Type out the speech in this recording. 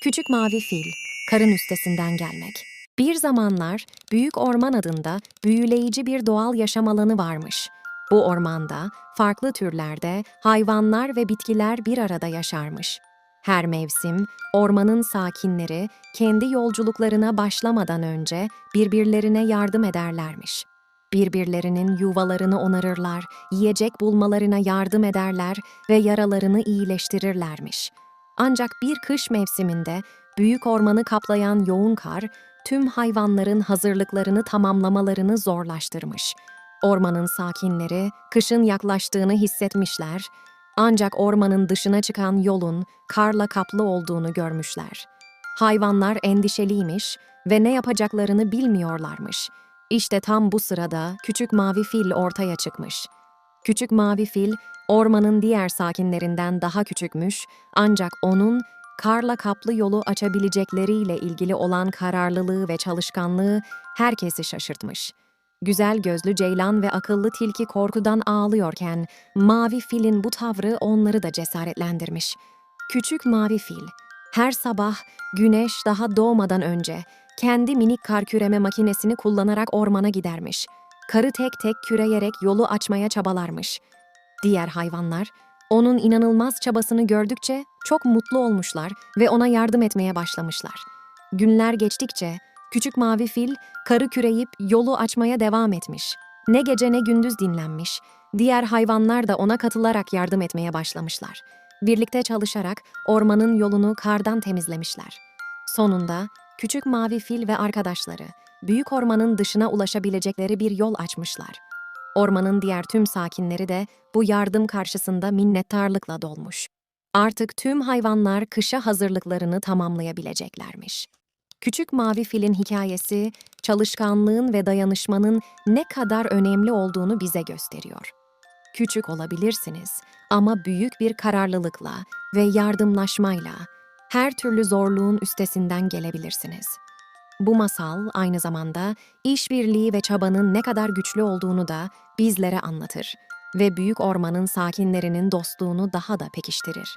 Küçük mavi fil, karın üstesinden gelmek. Bir zamanlar Büyük Orman adında büyüleyici bir doğal yaşam alanı varmış. Bu ormanda farklı türlerde hayvanlar ve bitkiler bir arada yaşarmış. Her mevsim ormanın sakinleri kendi yolculuklarına başlamadan önce birbirlerine yardım ederlermiş. Birbirlerinin yuvalarını onarırlar, yiyecek bulmalarına yardım ederler ve yaralarını iyileştirirlermiş. Ancak bir kış mevsiminde büyük ormanı kaplayan yoğun kar tüm hayvanların hazırlıklarını tamamlamalarını zorlaştırmış. Ormanın sakinleri kışın yaklaştığını hissetmişler ancak ormanın dışına çıkan yolun karla kaplı olduğunu görmüşler. Hayvanlar endişeliymiş ve ne yapacaklarını bilmiyorlarmış. İşte tam bu sırada küçük mavi fil ortaya çıkmış. Küçük mavi fil ormanın diğer sakinlerinden daha küçükmüş ancak onun karla kaplı yolu açabilecekleriyle ilgili olan kararlılığı ve çalışkanlığı herkesi şaşırtmış. Güzel gözlü ceylan ve akıllı tilki korkudan ağlıyorken mavi filin bu tavrı onları da cesaretlendirmiş. Küçük mavi fil her sabah güneş daha doğmadan önce kendi minik kar küreme makinesini kullanarak ormana gidermiş. Karı tek tek küreyerek yolu açmaya çabalarmış. Diğer hayvanlar onun inanılmaz çabasını gördükçe çok mutlu olmuşlar ve ona yardım etmeye başlamışlar. Günler geçtikçe küçük mavi fil karı küreyip yolu açmaya devam etmiş. Ne gece ne gündüz dinlenmiş. Diğer hayvanlar da ona katılarak yardım etmeye başlamışlar. Birlikte çalışarak ormanın yolunu kardan temizlemişler. Sonunda küçük mavi fil ve arkadaşları büyük ormanın dışına ulaşabilecekleri bir yol açmışlar. Ormanın diğer tüm sakinleri de bu yardım karşısında minnettarlıkla dolmuş. Artık tüm hayvanlar kışa hazırlıklarını tamamlayabileceklermiş. Küçük mavi filin hikayesi, çalışkanlığın ve dayanışmanın ne kadar önemli olduğunu bize gösteriyor. Küçük olabilirsiniz ama büyük bir kararlılıkla ve yardımlaşmayla her türlü zorluğun üstesinden gelebilirsiniz. Bu masal aynı zamanda işbirliği ve çabanın ne kadar güçlü olduğunu da bizlere anlatır ve büyük ormanın sakinlerinin dostluğunu daha da pekiştirir.